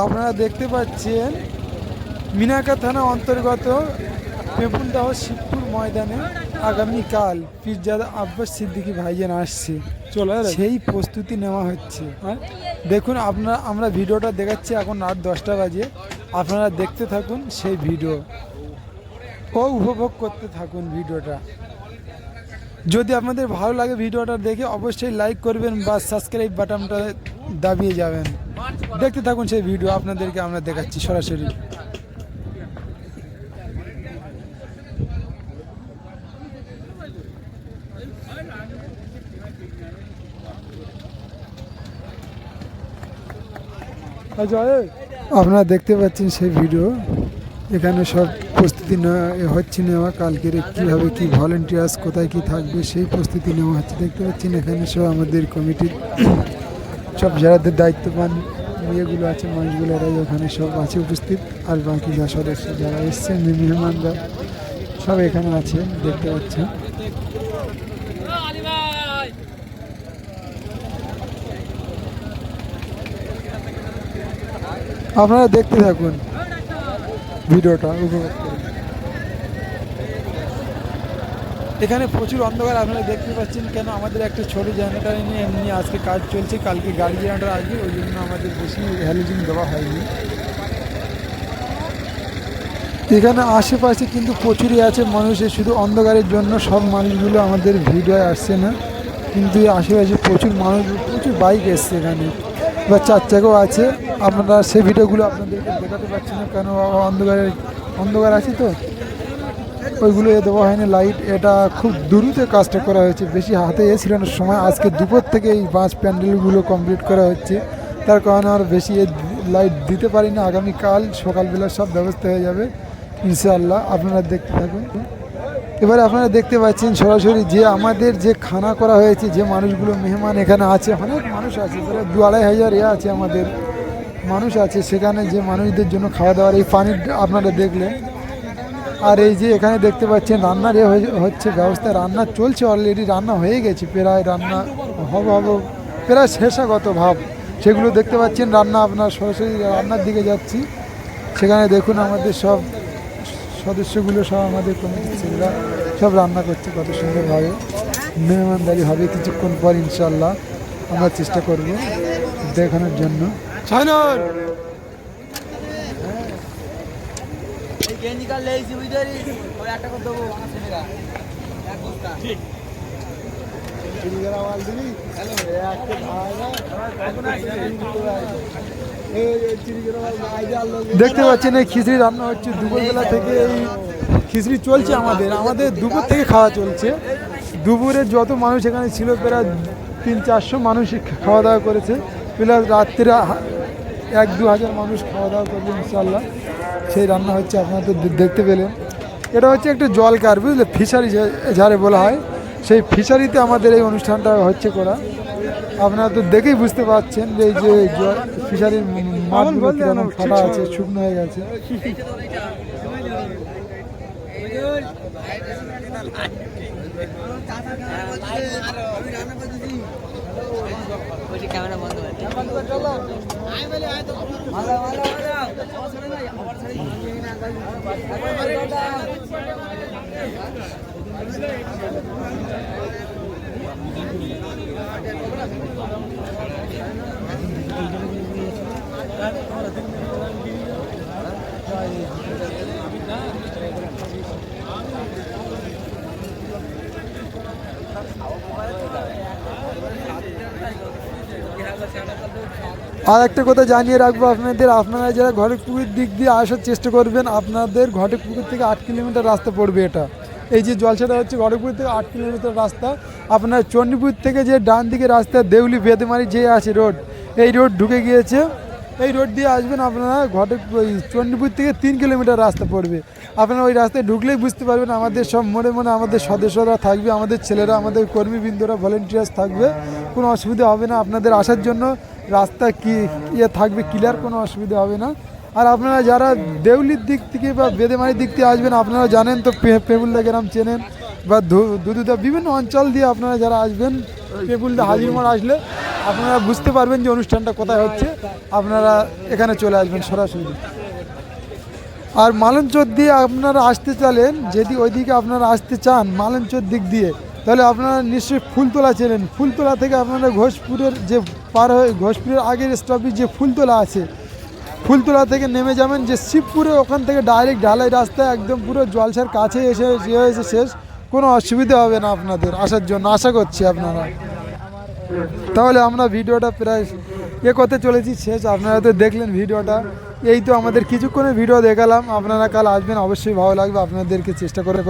আপনারা দেখতে পাচ্ছেন মিনাকা থানা অন্তর্গত পেপুলদাহ শিবপুর ময়দানে আগামীকাল পিজ্জাদা আব্বাস সিদ্দিকী ভাইজান আসছে। চলে সেই প্রস্তুতি নেওয়া হচ্ছে। আর দেখুন আপনারা আমরা ভিডিওটা দেখাচ্ছি এখন রাত দশটা বাজে। আপনারা দেখতে থাকুন সেই ভিডিও। ও উপভোগ করতে থাকুন ভিডিওটা। যদি আপনাদের ভালো লাগে ভিডিওটা দেখে অবশ্যই লাইক করবেন বা সাবস্ক্রাইব বাটনটা দাবিয়ে যাবেন। দেখতে থাকুন সেই ভিডিও, আপনাদেরকে আমরা দেখাচ্ছি সরাসরি। আপনারা দেখতে পাচ্ছেন সেই ভিডিও। এখানে সব প্রস্তুতি হচ্ছে নেওয়া, কালকের কীভাবে কি ভলেন্টিয়ার্স কোথায় কি থাকবে সেই প্রস্তুতি নেওয়া হচ্ছে। দেখতে পাচ্ছেন এখানে সব আমাদের কমিটির সব যারাদের দায়িত্ববান, ইয়েগুলো আছে মানুষগুলো এরাই ওখানে সব আছে উপস্থিত। আর বাকি যা সদস্য যারা এসছেন মেহমানরা, সব এখানে আছে, দেখতে পাচ্ছেন। আপনারা দেখতে থাকুন ভিডিওটা, উপভোগ এখানে প্রচুর অন্ধকার, আপনারা দেখতে পাচ্ছেন কেন আমাদের একটা ছোট জেনারেটার নিয়ে এমনি আজকে কাজ চলছে, কালকে গাড়ি জেনারেটার আসবে, ওই জন্য আমাদের বেশি হ্যালোজিন দেওয়া হয়নি। এখানে আশেপাশে কিন্তু প্রচুরই আছে মানুষের শুধু অন্ধকারের জন্য সব মানুষগুলো আমাদের ভিডিও আসছে না, কিন্তু আশেপাশে প্রচুর মানুষ, প্রচুর বাইক এসছে এখানে। বা চার চাকাও আছে, আপনারা সেই ভিডিওগুলো আপনাদেরকে দেখাতে পারছি না কেন, অন্ধকারে অন্ধকার আছে তো? ওইগুলো দেওয়া হয়নি লাইট এটা খুব দ্রুত কাজটা করা হয়েছে, বেশি হাতে এ সময় আজকে দুপুর থেকে এই বাঁশ প্যান্ডেলগুলো কমপ্লিট করা হচ্ছে। তার কারণে আর বেশি লাইট দিতে পারি না আগামীকাল সকালবেলা সব ব্যবস্থা হয়ে যাবে, ইনশাআল্লাহ, আপনারা দেখতে থাকুন। এবারে আপনারা দেখতে পাচ্ছেন সরাসরি যে আমাদের যে খানা করা হয়েছে, যে মানুষগুলো মেহমান এখানে আছে, অনেক মানুষ আছে, প্রায় দু আড়াই হাজার এ আছে আমাদের মানুষ আছে, সেখানে যে মানুষদের জন্য খাওয়া দাওয়ার এই পানির আপনারা দেখলেন। আর এই যে এখানে দেখতে পাচ্ছেন, রান্নার এ হচ্ছে ব্যবস্থা। রান্না চলছে অলরেডি রান্না হয়ে গেছে, প্রায় রান্না হবে হবে, প্রায় শেষাগত ভাব। সেগুলো দেখতে পাচ্ছেন, রান্না আপনার সরাসরি রান্নার দিকে যাচ্ছি। সেখানে দেখুন আমাদের সব সদস্যগুলো সব আমাদের কমিটির ছেলেরা সব রান্না করছে কত সুন্দরভাবে। মেহমানদারি হবে কিছুক্ষণ পর ইনশাল্লাহ আমরা চেষ্টা করব দেখানোর জন্য। ছাইনার গেঞ্জি কাল লেগেছি বুঝতে পারিস ওই একটা করে দেবো আমার ছেলেরা এক বস্তা। দেখতে পাচ্ছেন এই খিচড়ি রান্না হচ্ছে দুপুরবেলা থেকে এই খিচড়ি চলছে আমাদের। আমাদের দুপুর থেকে খাওয়া চলছে। দুপুরে যত মানুষ এখানে ছিল প্রায় তিন চারশো মানুষ খাওয়া দাওয়া করেছে। প্লাস রাত্রিরে এক দু হাজার মানুষ খাওয়া দাওয়া করবে ইনশাল্লাহ সেই রান্না হচ্ছে আপনারা তো দেখতে পেলেন। এটা হচ্ছে একটা জলকার বুঝলে? ফিশারি যারে বলা হয়। সেই ফিশারিতে আমাদের এই অনুষ্ঠানটা হচ্ছে করা। আপনারা তো দেখেই বুঝতে পারছেন যে এই যে ফিশারির মাছগুলো ফাটা আছে শুকনো হয়ে গেছে। বলছি ক্যামেরা বন্ধ করে আর একটা কথা জানিয়ে রাখব, আপনাদের, আপনারা যারা ঘরের পুকুরের দিক দিয়ে আসার চেষ্টা করবেন, আপনাদের ঘটের পুকুর থেকে আট কিলোমিটার রাস্তা পড়বে এটা। এই যে জলসাটা হচ্ছে ঘটকপুর থেকে আট কিলোমিটার রাস্তা। আপনার চণ্ডীপুর থেকে যে ডান দিকে রাস্তা, দেউলি বেদমারি যে আছে রোড, এই রোড ঢুকে গিয়েছে। এই রোড দিয়ে আসবেন, আপনারা ওই চণ্ডীপুর থেকে তিন কিলোমিটার রাস্তা পড়বে। আপনারা ওই রাস্তায় ঢুকলেই বুঝতে পারবেন, আমাদের সব মনে মনে আমাদের সদস্যরা থাকবে, আমাদের ছেলেরা, আমাদের কর্মীবৃন্দরা ভলেন্টিয়ার্স থাকবে। কোনো অসুবিধা হবে না, আপনাদের আসার জন্য। রাস্তা কি ইয়ে থাকবে ক্লিয়ার কোনো অসুবিধা হবে না। আর আপনারা যারা দেউলির দিক থেকে বা বেদেমারির দিক থেকে আসবেন, আপনারা জানেন তো পে- পেপুলদা গ্রাম চেনেন বা দুদুদা বিভিন্ন অঞ্চল দিয়ে আপনারা যারা আসবেন পেপুলদা হাজিরমার আসলে আপনারা বুঝতে পারবেন যে অনুষ্ঠানটা কোথায় হচ্ছে। আপনারা এখানে চলে আসবেন সরাসরি। আর মালঞ্চর দিয়ে আপনারা আসতে চালেন যদি ওইদিকে আপনারা আসতে চান মালঞ্চর দিক দিয়ে, তাহলে আপনারা নিশ্চয়ই ফুলতলা চেনেন। ফুলতলা থেকে আপনারা ঘোষপুরের যে পার হয়ে ঘোষপুরের আগের স্টপেজ যে ফুলতলা আছে, ফুলতলা থেকে নেমে যাবেন যে শিবপুরে, ওখান থেকে ডাইরেক্ট ঢালাই রাস্তা একদম পুরো জলসার কাছে এসে যে হয়েছে শেষ। কোনো অসুবিধা হবে না আপনাদের, আসার জন্য আশা করছি আপনারা। তাহলে আমরা ভিডিওটা প্রায় এ করতে চলেছি, শেষ। আপনারা তো দেখলেন ভিডিওটা। এই তো আমাদের কিছুক্ষণের ভিডিও দেখালাম। আপনারা কাল আসবেন, অবশ্যই ভালো লাগবে। আপনাদেরকে চেষ্টা করে